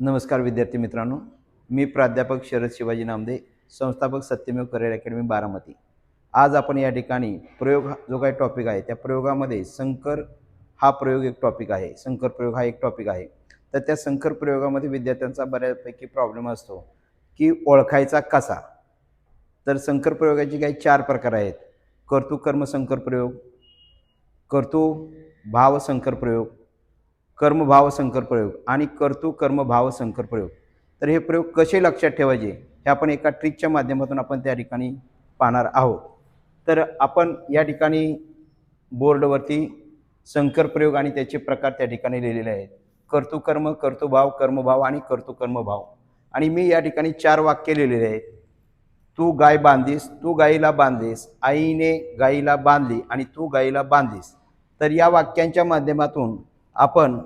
नमस्कार विद्यार्थी मित्रांनो. मी प्राध्यापक शरद शिवाजी नामदे संस्थापक सत्यमेव करिअर अकॅडमी बारामती. आज आपण या ठिकाणी प्रयोग हा- जो काही टॉपिक आहे त्या प्रयोगामध्ये संकर हा प्रयोग एक टॉपिक आहे. संकर प्रयोग हा एक टॉपिक आहे. तर त्या संकर प्रयोगामध्ये विद्यार्थ्यांचा बऱ्यापैकी प्रॉब्लेम असतो की ओळखायचा कसा? तर संकर प्रयोगाचे काही चार प्रकार आहेत. कर्तुकर्म संकर प्रयोग कर्तु भाव संकर प्रयोग कर्मभाव संकर प्रयोग आणि कर्तृ कर्मभाव संकर प्रयोग. तर हे प्रयोग कसे लक्षात ठेवायचे? हे आपण एका ट्रिकच्या माध्यमातून आपण त्या ठिकाणी पाहणार आहोत. तर आपण या ठिकाणी बोर्डवरती संकर प्रयोग आणि त्याचे प्रकार त्या ठिकाणी लिहिलेले आहेत. कर्तुकर्म कर्तुभाव कर्मभाव आणि कर्तुकर्मभाव आणि मी या ठिकाणी चार वाक्य लिहिलेले आहेत. तू गाय बांधलीस तू गाईला बांधलीस आईने गाईला बांधली आणि तू गाईला बांधलीस तर या वाक्यांच्या माध्यमातून आपण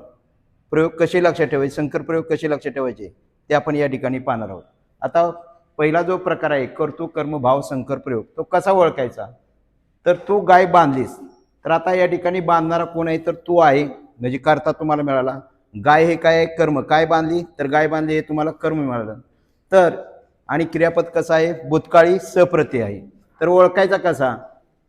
प्रयोग कसे लक्षात ठेवायचे संकर प्रयोग कसे लक्षात ठेवायचे ते आपण या ठिकाणी पाहणार आहोत. आता पहिला जो प्रकार आहे कर्तृ कर्म भाव संकर प्रयोग तो कसा ओळखायचा? तर तू गाय बांधलीस. तर आता या ठिकाणी बांधणारा कोण आहे? तर तू आहे. म्हणजे करता तुम्हाला मिळाला. गाय हे काय आहे? कर्म. काय बांधली? तर गाय बांधली हे तुम्हाला कर्म मिळालं. तर आणि क्रियापद कसं आहे? भूतकाळी सप्रती आहे. तर ओळखायचा कसा?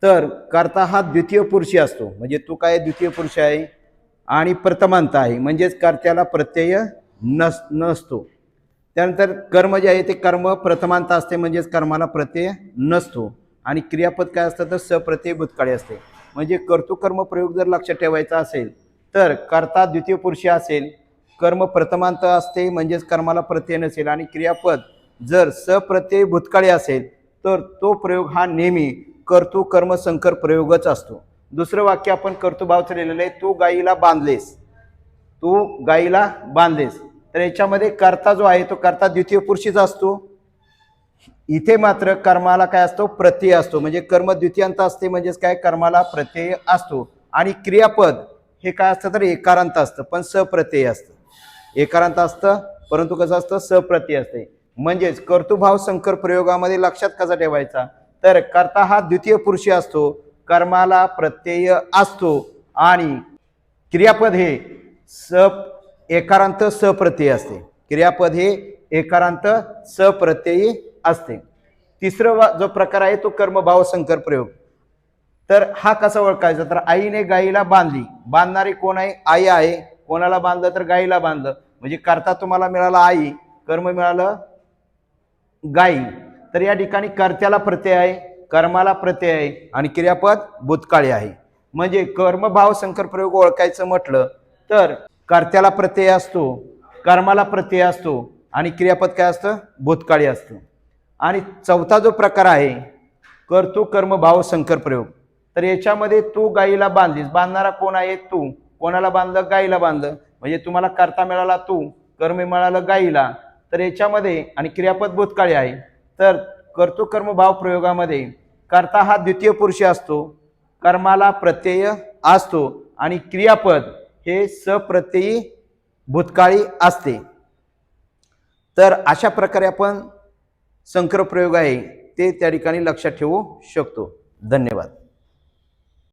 तर कर्ता हा द्वितीय पुरुषी असतो. म्हणजे तू काय द्वितीय पुरुष आहे. आणि प्रथमांत आहे. म्हणजेच कर्त्याला प्रत्यय नस नसतो. त्यानंतर कर्म जे आहे ते कर्म प्रथमांत असते. म्हणजेच कर्माला प्रत्यय नसतो. आणि क्रियापद काय असतं तर सप्रत्यय भूतकाळी असते. म्हणजे कर्तुकर्म प्रयोग जर लक्षात ठेवायचा असेल तर कर्ता द्वितीय पुरुषी असेल कर्म प्रथमांत असते म्हणजेच कर्माला प्रत्यय नसेल. आणि क्रियापद जर सप्रत्यय भूतकाळी असेल तर तो प्रयोग हा नेहमी कर्तुकर्म संकर प्रयोगच असतो. दुसरं वाक्य आपण कर्तृभावचं लिहिलेलं आहे तू गाईला बांधलेस. तू गाईला बांधलेस. तर याच्यामध्ये कर्ता जो आहे तो कर्ता द्वितीय पुरुषीचा असतो. इथे मात्र कर्माला काय असतो? प्रत्यय असतो. म्हणजे कर्म द्वितीयांत असते म्हणजेच काय? कर्माला प्रत्यय असतो. आणि क्रियापद हे काय असतं? तर एकारांत असतं. पण सप्रत्यय असतं. एकारांत असतं परंतु कसं असतं? सप्रत्यय असते. म्हणजेच कर्तुभाव संकर प्रयोगामध्ये लक्षात कसा ठेवायचा? तर कर्ता हा द्वितीय पुरुषी असतो. कर्माला प्रत्यय असतो आणि क्रियापद हे स एकारांत सप्रत्यय असते. क्रियापद हे एकारांत सप्रत्ययी असते. तिसरं जो प्रकार आहे तो कर्मभाव संकर प्रयोग. तर हा कसा ओळखायचा? तर आईने गाईला बांधली. बांधणारी कोण आहे? आई आहे. कोणाला बांधलं? तर गाईला बांधलं. म्हणजे कर्ता तुम्हाला मिळाला आई कर्म मिळालं गाई. तर या ठिकाणी कर्त्याला प्रत्यय आहे. कर्माला प्रत्यय आहे आणि क्रियापद भूतकाळी आहे. म्हणजे कर्मभाव संकर प्रयोग ओळखायचं म्हटलं तर कर्त्याला प्रत्यय असतो कर्माला प्रत्यय असतो आणि क्रियापद काय असतं? भूतकाळी असतं. आणि चौथा जो प्रकार आहे कर्तृ कर्मभाव संकर प्रयोग. तर याच्यामध्ये तू गाईला बांधलीस. बांधणारा कोण आहे? तू. कोणाला बांधलं? गाईला बांधलं. म्हणजे तुम्हाला कर्ता मिळाला तू कर्म मिळालं गाईला. तर याच्यामध्ये आणि क्रियापद भूतकाळी आहे. तर कर्तृ भाव प्रयोगामध्ये कर्ता हा द्वितीय पुरुषी असतो कर्माला प्रत्यय असतो आणि क्रियापद हे सप्रत्ययी भूतकाळी असते. तर अशा प्रकारे आपण संकर प्रयोग आहे ते त्या ठिकाणी लक्षात ठेवू शकतो. धन्यवाद.